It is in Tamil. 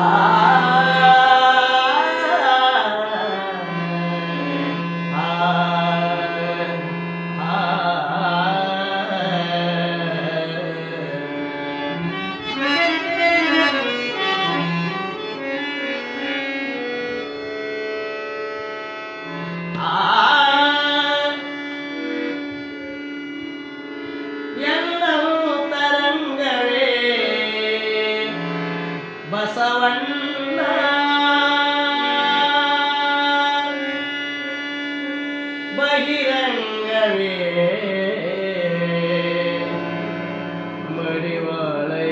아. மடிவாளை